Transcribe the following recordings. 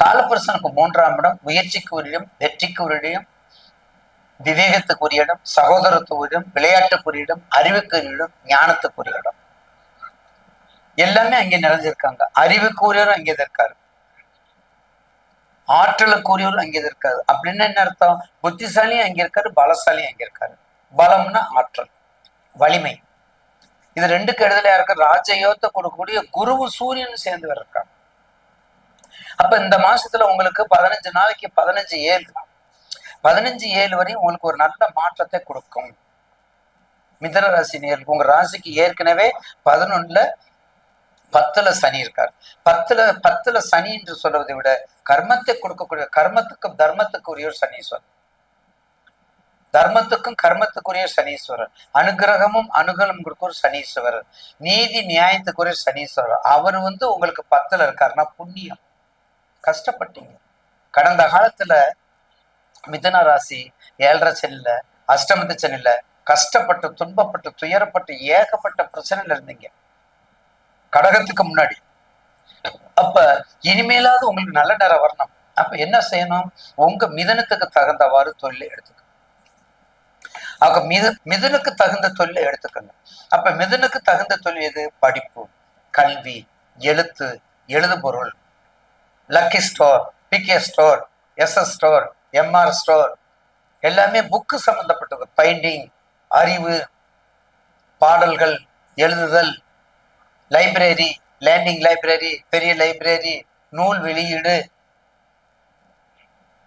காலபுருஷனுக்கு மூன்றாம் இடம் முயற்சிக்கு ஒரு இடம் வெற்றிக்கு ஒரு இடம் விவேகத்துக்குரிய இடம் சகோதரத்துக்கு இடம் விளையாட்டுக்குரிய இடம் அறிவுக்குரிய இடம் ஞானத்துக்குரிய இடம் எல்லாமே அங்கே நிறைஞ்சிருக்காங்க. அறிவுக்குரியவரும் அங்கே தான் இருக்காரு. ஆற்றலுக்குரியவரும் அங்கே தான் இருக்காரு. அப்படின்னு என்ன அர்த்தம்? புத்திசாலியும் அங்கே இருக்காரு பலசாலியும் அங்கே இருக்காரு. பலம்னா ஆற்றல் வலிமை. இது ரெண்டுக்கு இடத்துல இருக்க ராஜயோகத்தை கொடுக்கக்கூடிய குருவும் சூரியனும் சேர்ந்து வர இருக்காங்க அப்ப இந்த மாசத்துல உங்களுக்கு பதினஞ்சு நாளைக்கு பதினஞ்சு ஏழு. பதினஞ்சு ஏழு வரையும் உங்களுக்கு ஒரு நல்ல மாற்றத்தை கொடுக்கும். மிதன ராசி நேர்களுக்கு உங்க ராசிக்கு ஏற்கனவே பதினொன்னுல பத்துல சனி இருக்கார். பத்துல பத்துல சனி என்று சொல்வதை விட கர்மத்தை கொடுக்கக்கூடிய கர்மத்துக்கும் தர்மத்துக்கு உரிய ஒரு சனீஸ்வரர். தர்மத்துக்கும் கர்மத்துக்குரிய சனீஸ்வரர். அனுகிரகமும் அனுகலம் கொடுக்க ஒரு சனீஸ்வரர். நீதி நியாயத்துக்குரிய சனீஸ்வரர். அவர் வந்து உங்களுக்கு பத்துல இருக்காருன்னா புண்ணியம். கஷ்டப்பட்டீங்க. கடந்த காலத்துல மிதன ராசி ஏழரை செல்ல அஷ்டமத்து சென்னில கஷ்டப்பட்டு துன்பப்பட்டு துயரப்பட்டு ஏகப்பட்ட பிரச்சனையில இருந்தீங்க. கடகத்துக்கு முன்னாடி. அப்ப இனிமேலாவது உங்களுக்கு நல்ல நேரம் வரணும். அப்ப என்ன செய்யணும்? உங்க மிதனத்துக்கு தகுந்தவாறு தொழிலை எடுத்துக்கணும். ஆக மிது மிதனுக்கு தகுந்த தொழிலை எடுத்துக்கணும். அப்ப மிதனுக்கு தகுந்த தொழில் எது? படிப்பு கல்வி எழுத்து எழுதுபொருள். Lucky store PK store SS store MR store எல்லாமே புக்கு சம்மந்தப்பட்டது பைண்டிங் அறிவு பாடல்கள் எழுதுதல் லைப்ரரி லேண்டிங் லைப்ரரி பெரிய லைப்ரரி நூல் வெளியீடு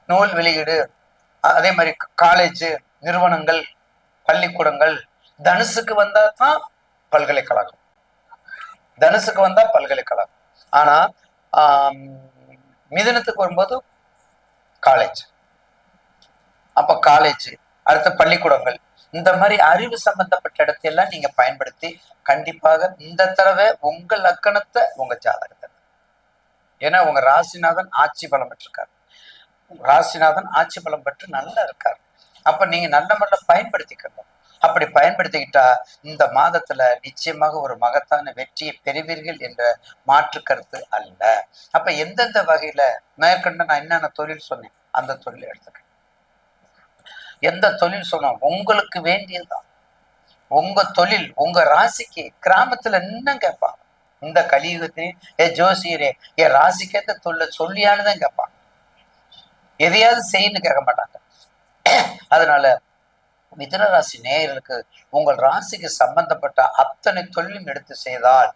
நூல் வெளியீடு அதே மாதிரி காலேஜ் நிறுவனங்கள் பள்ளிக்கூடங்கள் தனுசுக்கு வந்தா தான் பல்கலைக்கழகம். தனுசுக்கு வந்தா பல்கலைக்கழகம். ஆனா மிதனத்துக்கு வரும்போது காலேஜ் அப்ப காலேஜ் அடுத்த பள்ளிக்கூடங்கள். இந்த மாதிரி அறிவு சம்பந்தப்பட்ட இடத்தையெல்லாம் நீங்க பயன்படுத்தி கண்டிப்பாக இந்த தடவை உங்க லக்கணத்தை உங்க ஜாதகத்தை. ஏன்னா உங்க ராசிநாதன் ஆட்சி பலம் பெற்றிருக்காரு. ராசிநாதன் ஆட்சி பலம் பெற்று நல்லா இருக்காரு. அப்ப நீங்க நல்ல முறையில் பயன்படுத்திக்கணும். அப்படி பயன்படுத்திக்கிட்டா இந்த மாதத்துல நிச்சயமாக ஒரு மகத்தான வெற்றியை பெறுவீர்கள் என்ற மாற்று கருத்து அல்ல. அப்ப எந்தெந்த வகையில மேற்கண்ட நான் என்னென்ன தொழில் சொன்னேன் அந்த தொழிலை எடுத்துக்க எந்த தொழில் சொன்னோம்? உங்களுக்கு வேண்டியதுதான். உங்க தொழில் உங்க ராசிக்கு கிராமத்துல இன்னும் கேட்பாங்க இந்த கலியுகத்தை ஏ ஜோசியரே என் ராசிக்கேத்த தொழில சொல்லியானுதான் கேட்பாங்க எதையாவது செய்யன்னு கேட்க மாட்டாங்க. அதனால மிதன ராசி நேயர்களுக்கு உங்கள் ராசிக்கு சம்பந்தப்பட்ட அத்தனை தொழிலும் எடுத்து செய்தால்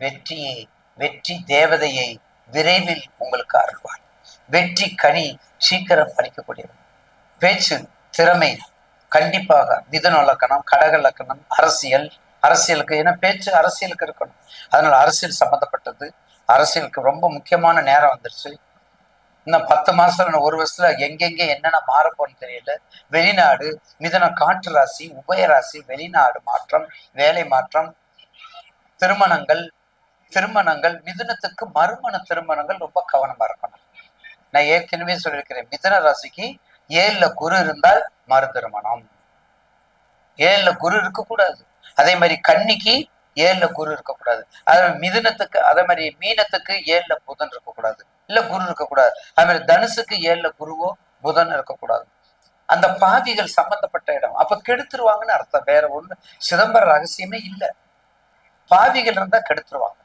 வெற்றியை வெற்றி தேவதையை விரைவில் உங்களுக்கு அருள்வார். வெற்றி கனி சீக்கிரம் பறிக்கக்கூடியது பேச்சு திறமை கண்டிப்பாக மிதன லக்கணம் கடக லக்கணம் அரசியல் அரசியலுக்கு ஏன்னா பேச்சு அரசியலுக்கு இருக்கணும். அதனால அரசியல் சம்பந்தப்பட்டது. அரசியலுக்கு ரொம்ப முக்கியமான நேரம் வந்துருச்சு. இன்னும் பத்து மாசத்துல இன்னும் ஒரு வருஷத்துல எங்கெங்க என்னென்ன மாறப்போன்னு தெரியல. வெளிநாடு மிதன காற்று ராசி உபயராசி வெளிநாடு மாற்றம் வேலை மாற்றம் திருமணங்கள் திருமணங்கள் மிதுனத்துக்கு மறுமண திருமணங்கள் ரொம்ப கவனமா இருக்கணும். நான் ஏற்கனவே சொல்லியிருக்கிறேன் மிதன ராசிக்கு ஏழுல குரு இருந்தால் மறு திருமணம் ஏழுல குரு இருக்கக்கூடாது. அதே மாதிரி கன்னிக்கு ஏழுல குரு இருக்கக்கூடாது. அதே மிதுனத்துக்கு அதே மாதிரி மீனத்துக்கு ஏழுல புதன் இருக்கக்கூடாது. இல்ல குரு இருக்கக்கூடாது. அதே மாதிரி தனுசுக்கு ஏழுல குருவோ புதன் இருக்கக்கூடாது. அந்த பாவிகள் சம்பந்தப்பட்ட இடம். அப்ப கெடுத்துருவாங்கன்னு அர்த்தம். வேற ஒண்ணு சிதம்பர ரகசியமே இல்லை. பாவிகள் இருந்தா கெடுத்துருவாங்க.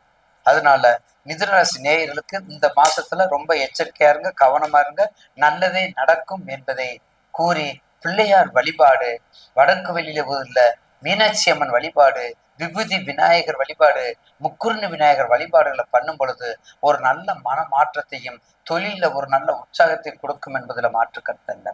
அதனால மிதுனராசி நேயர்களுக்கு இந்த மாசத்துல ரொம்ப எச்சரிக்கையா இருங்க கவனமா இருங்க. நல்லதே நடக்கும் என்பதை கூறி பிள்ளையார் வழிபாடு வடக்கு வெளியில உள்ள மீனாட்சி அம்மன் வழிபாடு விபூதி விநாயகர் வழிபாடு முக்குருணி விநாயகர் வழிபாடுகளை பண்ணும் பொழுது ஒரு நல்ல மன மாற்றத்தையும் தொழில ஒரு நல்ல உற்சாகத்தை கொடுக்கும் என்பதுல மாற்று கருத்து இல்லை